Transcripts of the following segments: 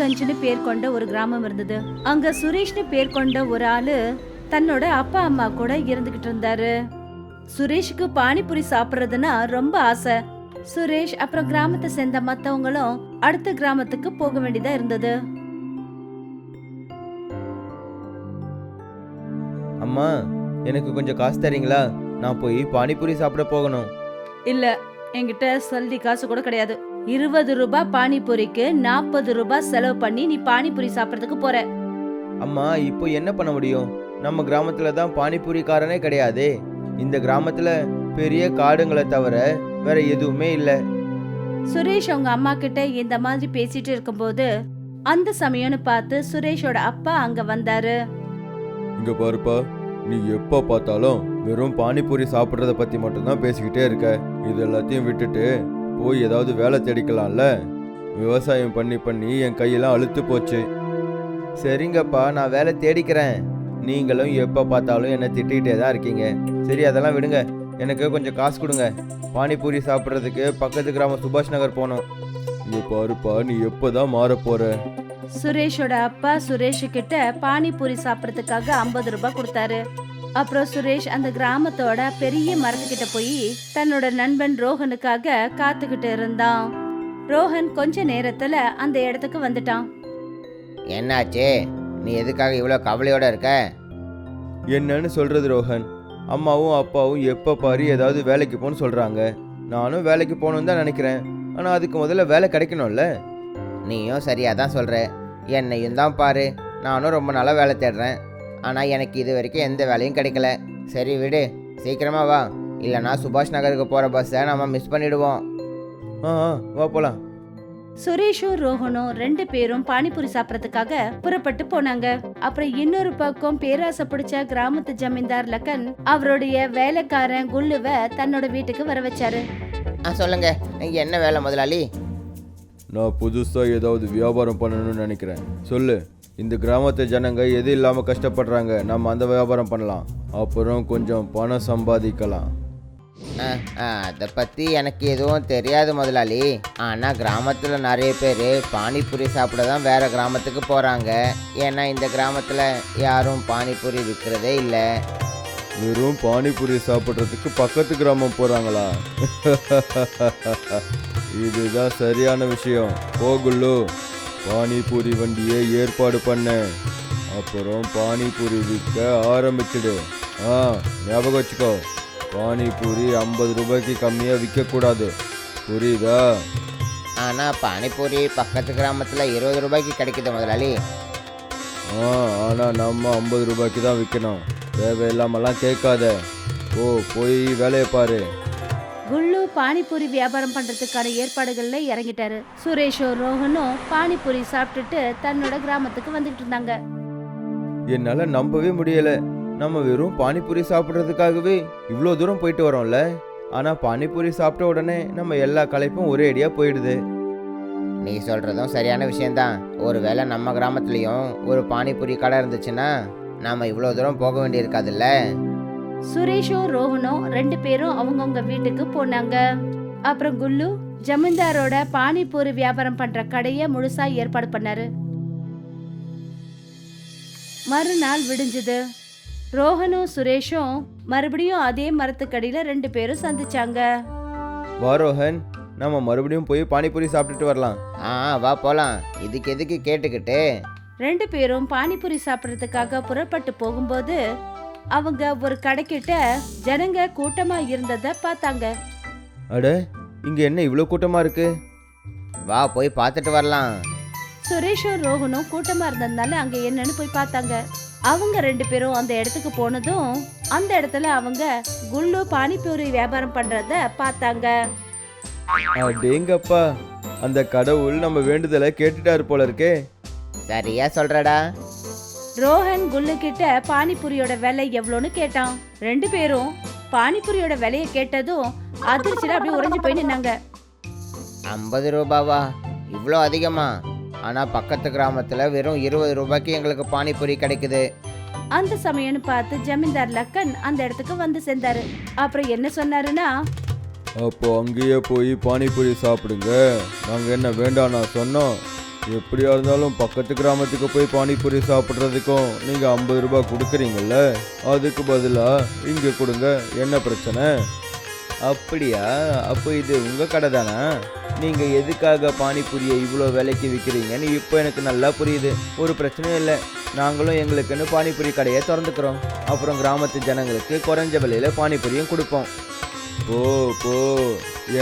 மயூர்கஞ்ச்னு பேர் கொண்ட ஒரு கிராமம் இருந்தது. அங்க சுரேஷ்னு பேர் கொண்ட ஒரு ஆளு தன்னோட அப்பா அம்மா கூட இருந்துகிட்டு இருந்தாரு. சுரேஷுக்கு பானிபூரி சாப்பிடுறதுன்னா ரொம்ப ஆசை. சுரேஷ் அப்புறம் கிராமத்தை சேர்ந்த மத்தவங்களும் அடுத்த கிராமத்துக்கு போக வேண்டியதா இருந்தது. அம்மா எனக்கு கொஞ்சம் காசு தரீங்களா? நான் போய் பானிபூரி சாப்பிட போகணும். இல்ல என்கிட்ட சல்லி காசு கூட கிடையாது. இருபது ரூபாய் பானிபூரிக்கு நாற்பது ரூபாய் செலவு பண்ணி நீ பானிபூரி சாப்பிடறதுக்கு போற. அம்மா இப்போ என்ன பண்ண முடியும்? நம்ம கிராமத்துல தான் பானிபூரிக்காரனே கிடையாதே. இந்த கிராமத்துல பெரிய காடுங்களை தவிர வேற எதுவுமே இல்லை. சுரேஷ் அவங்க அம்மா கிட்ட இந்த மாதிரி பேசிட்டு இருக்கும்போது அந்த சமயம்னு பார்த்து சுரேஷோட அப்பா அங்க வந்தாரு. இங்க பாருப்பா நீ எப்போ பார்த்தாலும் வெறும் பானிபூரி சாப்பிட்றத பத்தி மட்டும்தான் பேசிக்கிட்டே இருக்க. இது எல்லாத்தையும் விட்டுட்டு போய் ஏதாவது வேலை தேடிக்கலாம்ல? விவசாயம் பண்ணி பண்ணி என் கையெல்லாம் அழுத்து போச்சு. சரிங்கப்பா நான் வேலை தேடிக்கிறேன். நீங்களும் எப்போ பார்த்தாலும் என்னை திட்டிகிட்டே தான் இருக்கீங்க. சரி அதெல்லாம் விடுங்க. எனக்கு கொஞ்சம் காசு கொடுங்க. பானிபூரி சாப்பிட்றதுக்கு பக்கத்து கிராமம் சுபாஷ் நகர் போனோம். இங்கே பாருப்பா நீ எப்போதான் மாற மாறப்போற சுரேஷோட அப்பா சுரேஷ் கிட்ட பானிபூரி சாப்பிட்றதுக்காக ஐம்பது ரூபாய் கொடுத்தாரு. அப்புறம் சுரேஷ் அந்த கிராமத்தோட பெரிய மரத்துக்கிட்ட போய் தன்னோட நண்பன் ரோஹனுக்காக காத்துக்கிட்டு இருந்தான். ரோஹன் கொஞ்ச நேரத்துல அந்த இடத்துக்கு வந்துட்டான். என்னாச்சு? நீ எதுக்காக இவ்வளோ கவலையோட இருக்க? என்னன்னு சொல்றது ரோஹன். அம்மாவும் அப்பாவும் எப்போ பாரு ஏதாவது வேலைக்கு போகணும்னு சொல்கிறாங்க நானும் வேலைக்கு போகணுன்னு தான் நினைக்கிறேன். ஆனால் அதுக்கு முதல்ல வேலை கிடைக்கணும்ல? நீயும் சரியாக தான் சொல்கிற என்னையும் தான் பாரு. நானும் ரொம்ப நாளாக வேலை தேடுறேன். ஆனால் எனக்கு இது வரைக்கும் எந்த வேலையும் கிடைக்கல. சரி விடு சீக்கிரமா வா. இல்லைனா சுபாஷ் நகருக்கு போகிற பஸ்ஸை நம்ம மிஸ் பண்ணிடுவோம். ஆ வா போகலாம் சுரேஷும் ரோஹனும் ரெண்டு பேரும் பானிபூரி சாப்பிடறதுக்காக புறப்பட்டு போனாங்க. அப்புறம் இன்னொரு பக்கம் பேராசை பிடிச்ச கிராமத்து ஜமீன்தார் லக்கன் அவருடைய வேலைக்காரன் குல்லுவ தன்னோட வீட்டுக்கு வர வச்சாரு. ஆ சொல்லுங்க என்ன வேலை முதலாளி? நான் புதுசாக ஏதாவது வியாபாரம் பண்ணணும்னு நினைக்கிறேன். சொல்லு. இந்த கிராமத்து ஜனங்க எது இல்லாமல் கஷ்டப்படுறாங்க நம்ம அந்த வியாபாரம் பண்ணலாம். அப்புறம் கொஞ்சம் பணம் சம்பாதிக்கலாம். அதை பற்றி எனக்கு எதுவும் தெரியாது முதலாளி. ஆனால் கிராமத்தில் நிறைய பேர் பானிபூரி சாப்பிட தான் வேறு கிராமத்துக்கு போகிறாங்க ஏன்னா இந்த கிராமத்தில் யாரும் பானிபூரி விற்கிறதே இல்லை. வெறும் பானிபூரி சாப்பிட்றதுக்கு பக்கத்து கிராமம் போகிறாங்களா இதுதான் சரியான விஷயம். போகுல்லு பானிபூரி வண்டியை ஏற்பாடு பண்ண. அப்புறம் பானிபூரி விற்க ஆரம்பிச்சிடு. ஆ ஞாபகம் வச்சுக்கோ. பானிபூரி ஐம்பது ரூபாய்க்கு கம்மியாக விற்கக்கூடாது. புரியுதா? ஆனால் பானிபூரி பக்கத்து கிராமத்தில் இருபது ரூபாய்க்கு கிடைக்குது முதலாளி. ஆ ஆனால் நம்ம ஐம்பது ரூபாய்க்கு தான் விற்கணும் தேவையில்லாமலாம் கேட்காத. ஓ போய் வேலையை பாரு. பானிபூரி வியாபாரம் பண்றதுக்கான ஏற்பாடுகள்ல இறங்கிட்டாரு. சுரேஷும் ரோஹனும் பானிபூரி சாப்பிட்டுட்டு தன்னோட கிராமத்துக்கு வந்துகிட்டு இருந்தாங்க. என்னால் நம்பவே முடியல. நம்ம வெறும் பானிபூரி சாப்பிட்றதுக்காகவே இவ்வளோ தூரம் போயிட்டு வரோம்ல. ஆனால் பானிபூரி சாப்பிட்ட உடனே நம்ம எல்லா களைப்பும் ஒரே அடியாக போயிடுது. நீ சொல்கிறதும் சரியான விஷயந்தான் ஒருவேளை நம்ம கிராமத்துலேயும் ஒரு பானிபூரி கடை இருந்துச்சுன்னா நாம் இவ்வளோ தூரம் போக வேண்டியிருக்காதுல்ல. சுரேஷும் ரோஹனும் ரெண்டு பேரும் அவங்கவங்க வீட்டுக்கு போனாங்க. அப்புறம் குல்லு ஜமீன்தாரோட பானிபூரி வியாபாரம் பண்ற கடைய முழுசா ஏற்பாடு பண்ணாரு. மறுநாள் விடிஞ்சது. ரோஹனும் சுரேஷும் மறுபடியும் அதே மரத்துக்கடியில ரெண்டு பேரும் சந்திச்சாங்க. வா ரோஹன் நம்ம மறுபடியும் போய் பானிபூரி சாப்பிட்டுட்டு வரலாம். ஆ வா போகலாம் இதுக்கு எதுக்கு கேட்டுக்கிட்டு? ரெண்டு பேரும் பானிபூரி சாப்பிட்றதுக்காக புறப்பட்டு போகும்போது அவங்க ஒரு கடைக்கிட்ட ஜனங்க கூட்டமா இருந்தத பார்த்தாங்க. அட இங்கே என்ன இவ்வளோ கூட்டமாக இருக்கு? வா போய் பார்த்துட்டு வரலாம். சுரேஷும் ரோஹனும் கூட்டமா இருந்ததுனால அங்க என்னன்னு போய் பார்த்தாங்க. அவங்க ரெண்டு பேரும் அந்த இடத்துக்கு போனதும் அந்த இடத்துல அவங்க குல்லு பானிபூரி வியாபாரம் பண்றத பார்த்தாங்க. அடேங்கப்பா அந்த கடவுள் நம்ம வேண்டுதலை கேட்டுட்டாரு போல இருக்கே. சரியா சொல்கிறடா ரோஹன் குல்லு கிட்ட பானிபூரியோட விலை எவ்வளோன்னு கேட்டான். ரெண்டு பேரும் பானிபூரியோட விலையை கேட்டதும் அதிர்ச்சியில அப்படியே உறைஞ்சு போய் நின்னாங்க. ஐம்பது ரூபாவா? இவ்வளோ அதிகமா? ஆனால் பக்கத்து கிராமத்தில் வெறும் இருபது ரூபாய்க்கு எங்களுக்கு பானிபூரி கிடைக்குது. அந்த சமயம்னு பார்த்து ஜமீன்தார் லக்கன் அந்த இடத்துக்கு வந்து சேர்ந்தாரு. அப்புறம் என்ன சொன்னாருன்னா அப்போ அங்கேயே போய் பானிபூரி சாப்பிடுங்க. நாங்கள் என்ன வேண்டாம் நான் சொன்னோம். எப்படியா இருந்தாலும் பக்கத்து கிராமத்துக்கு போய் பானிபூரி சாப்பிட்றதுக்கும் நீங்கள் ஐம்பது ரூபாய் கொடுக்குறீங்கல்ல? அதுக்கு பதிலாக இங்கே கொடுங்க என்ன பிரச்சனை? அப்படியா? அப்போ இது உங்கள் கடை தானே? நீங்கள் எதுக்காக பானிபூரியை இவ்வளோ விலைக்கு விற்கிறீங்கன்னு இப்போ எனக்கு நல்லா புரியுது. ஒரு பிரச்சனையும் இல்லை. நாங்களும் எங்களுக்குன்னு பானிபூரி கடையை திறந்துக்கிறோம். அப்புறம் கிராமத்து ஜனங்களுக்கு குறைஞ்ச விலையில் பானிபூரியும் கொடுப்போம். போ போ.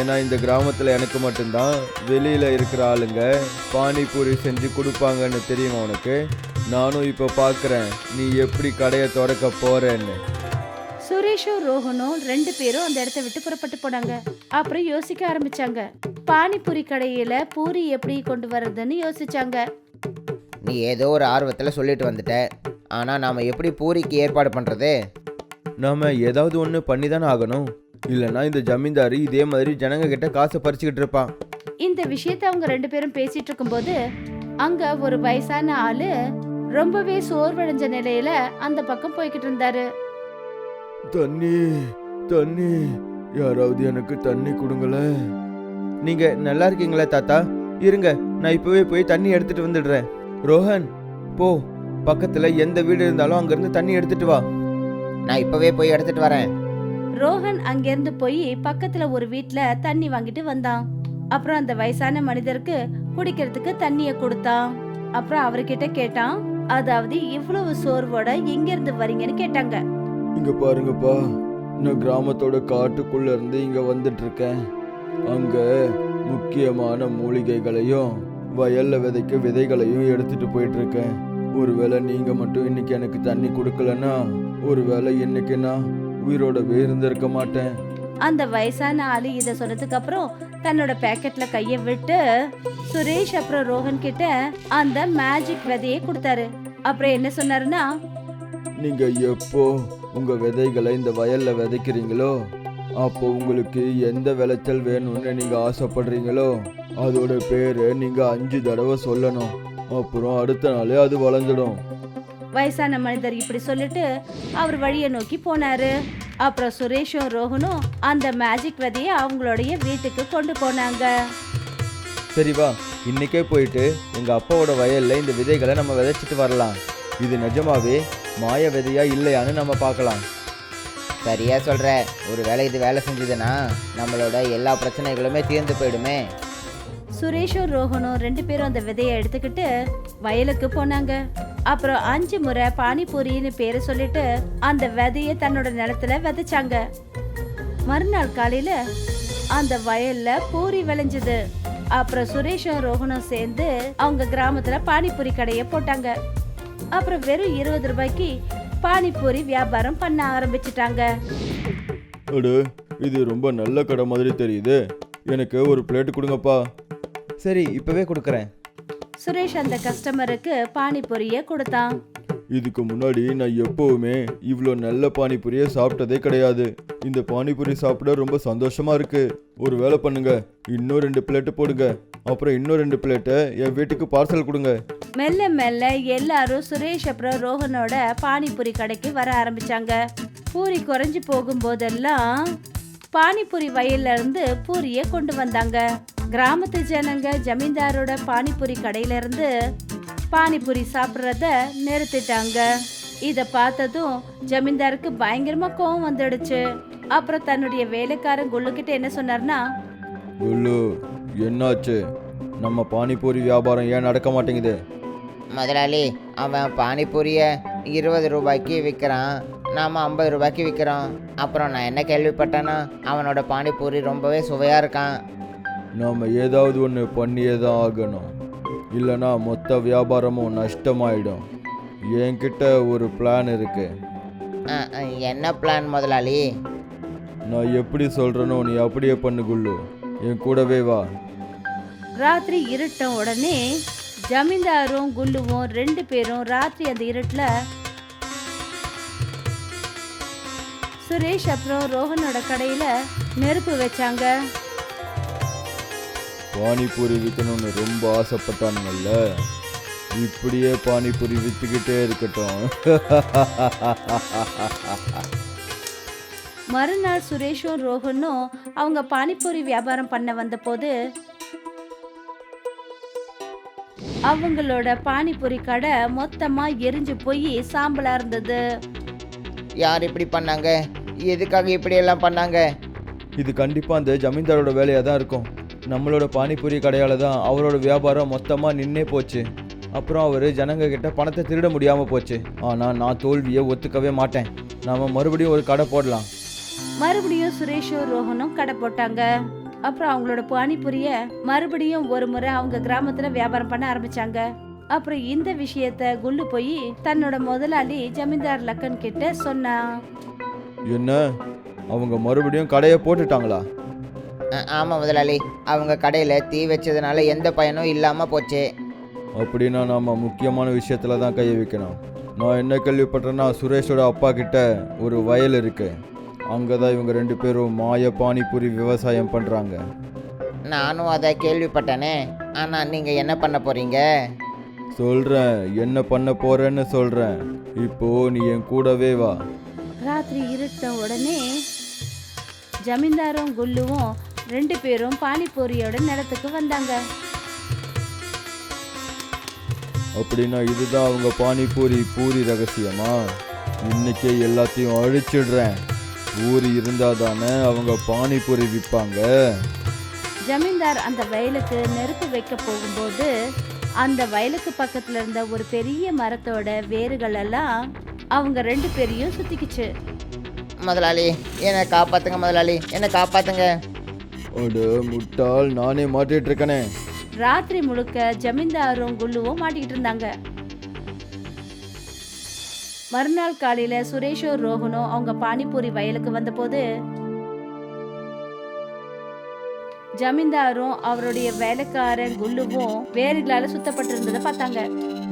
ஏன்னா இந்த கிராமத்தில் எனக்கு மட்டும்தான் வெளியில் இருக்கிற ஆளுங்க பானிபூரி செஞ்சு கொடுப்பாங்கன்னு தெரியுமா உனக்கு? நானும் இப்போ பார்க்குறேன் நீ எப்படி கடையை திறக்க போறேன்னு. சுரேஷும் ரோஹனும் ரெண்டு பேரும் அந்த இடத்த விட்டு புறப்பட்டு போனாங்க. அப்புறம் யோசிக்க ஆரம்பிச்சாங்க. பானிபூரி கடையில பூரி எப்படி கொண்டு வர்றதுன்னு யோசிச்சாங்க. நீ ஏதோ ஒரு ஆர்வத்தில் சொல்லிட்டு வந்துட்ட. ஆனால் நாம் எப்படி பூரிக்கு ஏற்பாடு பண்ணுறது நாம ஏதாவது ஒன்று பண்ணி தானே ஆகணும். இல்லைன்னா இந்த ஜமீன்தாரு இதே மாதிரி ஜனங்க கிட்ட காசை பறிச்சுக்கிட்டு இருப்பான். இந்த விஷயத்த அவங்க ரெண்டு பேரும் பேசிட்டு இருக்கும்போது அங்க ஒரு வயசான ஆளு ரொம்பவே சோர்வடைஞ்ச நிலையில அந்த பக்கம் போய்கிட்டு இருந்தாரு. தண்ணி தண்ணி யாராவது எனக்கு தண்ணி கொடுங்களேன் நீங்க நல்லா இருக்கீங்களா தாத்தா? இருங்க நான் இப்பவே போய் தண்ணி எடுத்துட்டு வந்துடுறேன். ரோஹன் போ. பக்கத்துல எந்த வீடு இருந்தாலும் அங்கிருந்து தண்ணி எடுத்துட்டு வா. நான் இப்போவே போய் எடுத்துகிட்டு வரேன். ரோஹன் அங்கிருந்து போய் பக்கத்துல ஒரு வீட்டுல தண்ணி வாங்கிட்டு வந்தான். அப்புறம் அந்த வயசான மனிதருக்கு குடிக்கிறதுக்கு தண்ணிய கொடுத்தான். அப்புறம் அவர்கிட்ட கேட்டான் அதாவது இவ்வளவு சோர்வோட எங்க இருந்து வரீங்கன்னு கேட்டாங்க. இங்க பாருங்கப்பா நான் கிராமத்தோட காட்டுக்குள்ள இருந்து இங்க வந்துட்டு இருக்கேன் அங்க முக்கியமான மூலிகைகளையும் வயல்ல விதைக்க விதைகளையும் எடுத்துட்டு போயிட்டு இருக்கேன் ஒருவேளை நீங்க மட்டும் இன்னைக்கு எனக்கு தண்ணி கொடுக்கலன்னா ஒருவேளை இன்னைக்கு நான் உயிரோடவே இருந்திருக்க மாட்டேன். அந்த வயசான ஆளு இத சொன்னதுக்கு அப்புறம் தன்னோட பேக்கெட்ல கைய விட்டு சுரேஷ் அப்புறம் ரோஹன் கிட்ட அந்த மேஜிக் விதையை கொடுத்தாரு. அப்புறம் என்ன சொன்னாருன்னா நீங்க எப்போ உங்க விதைகளை இந்த வயல்ல விதைக்கிறீங்களோ அப்போ உங்களுக்கு எந்த விளைச்சல் வேணும்னு நீங்க ஆசைப்படுறீங்களோ அதோட பேரை நீங்க அஞ்சு தடவை சொல்லணும். அப்புறம் அடுத்த நாளே அது வளர்ந்துடும். வயசான மனிதர் இப்படி சொல்லிட்டு அவர் வழியை நோக்கி போனாரு. அப்புறம் சுரேஷும் ரோஹனும் அந்த மேஜிக் விதையை அவங்களுடைய வீட்டுக்கு கொண்டு போனாங்க. சரி வா இன்னைக்கே போயிட்டு எங்க அப்பாவோட வயல்ல இந்த விதைகளை நம்ம விதைச்சிட்டு வரலாம். இது நிஜமாவே மாய விதையா இல்லையான்னு நம்ம பார்க்கலாம். சரியா சொல்கிற ஒரு வேலை இது வேலை செஞ்சதுன்னா நம்மளோட எல்லா பிரச்சனைகளுமே தீர்ந்து போயிடுமே. சுரேஷும் ரோஹனும் ரெண்டு பேரும் அந்த விதையை எடுத்துக்கிட்டு வயலுக்கு போனாங்க. அப்புறம் அஞ்சு முறை பானிபூரின்னு பேரை சொல்லிட்டு அந்த விதையை தன்னோட நிலத்துல விதைச்சாங்க. மறுநாள் காலையில அந்த வயல்ல பூரி விளைஞ்சது. அப்புறம் சுரேஷும் ரோஹனும் சேர்ந்து அவங்க கிராமத்துல பானிபூரி கடையை போட்டாங்க. அப்புறம் வெறும் இருபது ரூபாய்க்கு பானிபூரி வியாபாரம் பண்ண ஆரம்பிச்சிட்டாங்க. அடு இது ரொம்ப நல்ல கடை மாதிரி தெரியுது. எனக்கு ஒரு பிளேட் கொடுங்கப்பா. சரி இப்பவே கொடுக்குறேன். சுரேஷ் அந்த கஸ்டமருக்கு பானிபூரியை கொடுத்தான். இதுக்கு முன்னாடி நான் எப்பவுமே இவ்வளோ நல்ல பானிபூரியை சாப்பிட்டதே கிடையாது. இந்த பானிபூரி சாப்பிட ரொம்ப சந்தோஷமா இருக்கு. ஒரு வேலை பண்ணுங்க. இன்னும் ரெண்டு பிளேட்டு போடுங்க. அப்புறம் இன்னும் ரெண்டு பிளேட்டை என் வீட்டுக்கு பார்சல் கொடுங்க. மெல்ல மெல்ல எல்லாரும் சுரேஷ் அப்புறம் ரோஹனோட பானிபூரி கடைக்கு வர ஆரம்பிச்சாங்க. பூரி குறைஞ்சு போகும்போதெல்லாம் பானிபூரி வயல்ல இருந்து பூரியை கொண்டு வந்தாங்க. கிராமத்து ஜனங்க ஜமீன்தாரோட பானிபூரி கடையில இருந்து பானிபூரி சாப்பிட்றத நிறுத்திட்டாங்க. இத பார்த்ததும் ஜமீன்தாருக்கு பயங்கரமா கோவம் வந்துடுச்சு. அப்புறம் தன்னுடைய வேலைக்காரன் குள்ளுக்கிட்ட என்ன சொன்னார்னா குல்லு என்னாச்சு? நம்ம பானிபூரி வியாபாரம் ஏன் நடக்க மாட்டேங்குது? முதலாளி அவன் பானிபூரியை இருபது ரூபாய்க்கு விற்கிறான். நாம் ஐம்பது ரூபாய்க்கு விற்கிறோம். அப்புறம் நான் என்ன கேள்விப்பட்டேன்னா அவனோட பானிபூரி ரொம்பவே சுவையாக இருக்கான். நாம் ஏதாவது ஒன்று பண்ணியே தான் ஆகணும். இல்லைன்னா மொத்த வியாபாரமும் நஷ்டமாயிடும். என்கிட்ட ஒரு பிளான் இருக்கு. என்ன பிளான் முதலாளி? நான் எப்படி சொல்கிறேனோ நீ அப்படியே பண்ணு குல்லு என் கூடவே வா. ராத்திரி இருட்டும் உடனே ஜமீன்தாரும் குல்லுவும் ரெண்டு பேரும் ராத்திரி அந்த இருட்டுல சுரேஷ் அப்புறம் ரோஹனோட கடையில நெருப்பு வச்சாங்க. பானிபூரி விற்கணும்னு ரொம்ப ஆசைப்பட்டானுங்கல்ல? இப்படியே பானிபூரி விற்றுக்கிட்டே இருக்கட்டும். மறுநாள் சுரேஷும் ரோஹனும் அவங்க பானிபூரி வியாபாரம் பண்ண வந்தபோது அவங்களோட பானிபூரி கடை மொத்தமா எரிஞ்சு போய் சாம்பலா இருந்தது. யார் இப்படி பண்ணாங்க? எதுக்காக இப்படி எல்லாம் பண்ணாங்க? இது கண்டிப்பாக அந்த ஜமீன்தாரோட வேலையாக தான் இருக்கும். நம்மளோட பானிபூரி கடையால் தான் அவரோட வியாபாரம் மொத்தமாக நின்னே போச்சு. அப்புறம் அவர் ஜனங்க கிட்ட பணத்தை திருட முடியாமல் போச்சு. ஆனால் நான் தோல்வியை ஒத்துக்கவே மாட்டேன். நாம மறுபடியும் ஒரு கடை போடலாம். மறுபடியும் சுரேஷும் ரோஹனும் கடை போட்டாங்க. அப்புறம் அவங்களோட பானிபூரிய மறுபடியும் ஒரு முறை அவங்க கிராமத்துல வியாபாரம் பண்ண ஆரம்பிச்சாங்க. அப்புறம் இந்த விஷயத்த குல்லு போய் தன்னோட முதலாளி ஜமீன்தார் லக்கன் கிட்ட சொன்னா என்ன? அவங்க மறுபடியும் கடையை போட்டுட்டாங்களா? அ- ஆமா முதலாளி. அவங்க கடையில் தீ வச்சதுனால எந்த பயனும் இல்லாமல் போச்சு. அப்படின்னா நாம முக்கியமான விஷயத்துல தான் கை வைக்கணும். நான் என்ன கேள்விப்பட்டேன்னா சுரேஷோட அப்பா கிட்ட ஒரு வயல் இருக்கு. அங்கே தான் இவங்க ரெண்டு பேரும் மாய பானிபூரி விவசாயம் பண்ணுறாங்க நானும் அதை கேள்விப்பட்டேனே. ஆனால் நீங்கள் என்ன பண்ண போகிறீங்க சொல்கிறேன் என்ன பண்ண போறேன்னு சொல்கிறேன் இப்போ நீ என் கூடவே வா. ராத்திரி இருட்ட உடனே ஜமீன்தாரும் குல்லுவும் ரெண்டு பேரும் பானிபூரியோட நிலத்துக்கு வந்தாங்க. அப்படின்னா இதுதான் அவங்க பானிபூரி பூரி ரகசியமா? இன்னைக்கே எல்லாத்தையும் அழிச்சிடுறேன். ஊரி இருந்தால் தானே அவங்க பானிபூரி விற்பாங்க. ஜமீன்தார் அந்த வயலுக்கு நெருப்பு வைக்க போகும்போது அந்த வயலுக்கு பக்கத்துல இருந்த ஒரு பெரிய மரத்தோட வேர்கள் எல்லாம் அவங்க ரெண்டு பேரையும் சுத்திக்குச்சு. முதலாளி என்னை காப்பாத்துங்க முதலாளி என்னை காப்பாத்துங்க. அட முட்டாள் நானே மாட்டிட்டு இருக்கனே. ராத்திரி முழுக்க ஜமீன்தாரும் குல்லுவும் மாட்டிக்கிட்டு இருந்தாங்க. மறுநாள் காலையில சுரேஷும் ரோஹனும் அவங்க பானிபூரி வயலுக்கு வந்தபோது ஜமீன்தாரும் அவருடைய வேலைக்காரன் குல்லுவும் வேர்களால சுத்தப்பட்டிருந்ததை பார்த்தாங்க.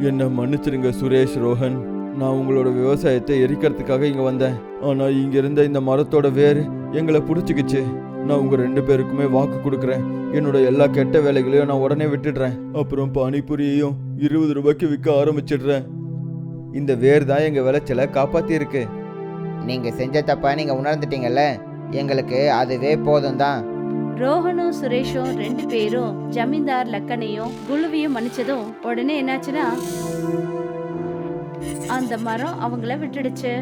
என்ன மன்னிச்சிருங்க சுரேஷ் ரோஹன். நான் உங்களோட விவசாயத்தை எரிக்கிறதுக்காக இங்கே வந்தேன். ஆனால் இங்கே இருந்த இந்த மரத்தோட வேர் எங்களை பிடிச்சிக்கிச்சு. நான் உங்கள் ரெண்டு பேருக்குமே வாக்கு கொடுக்குறேன். என்னோட எல்லா கெட்ட வேலைகளையும் நான் உடனே விட்டுடுறேன். அப்புறம் பானிபூரியையும் இருபது ரூபாய்க்கு விற்க ஆரம்பிச்சிடுறேன். இந்த வேர் தான் எங்கள் விளைச்சலை காப்பாற்றி இருக்கு நீங்கள் செஞ்ச தப்பா நீங்கள் உணர்ந்துட்டீங்கல்ல? எங்களுக்கு அதுவே போதும் தான் ரோஹனும் சுரேஷும் ரெண்டு பேரும் ஜமீன்தார் லக்கனையும் குழுவையும் மன்னிச்சதும் உடனே என்னாச்சுன்னா அந்த மரம் அவங்கள விட்டுடுச்சு.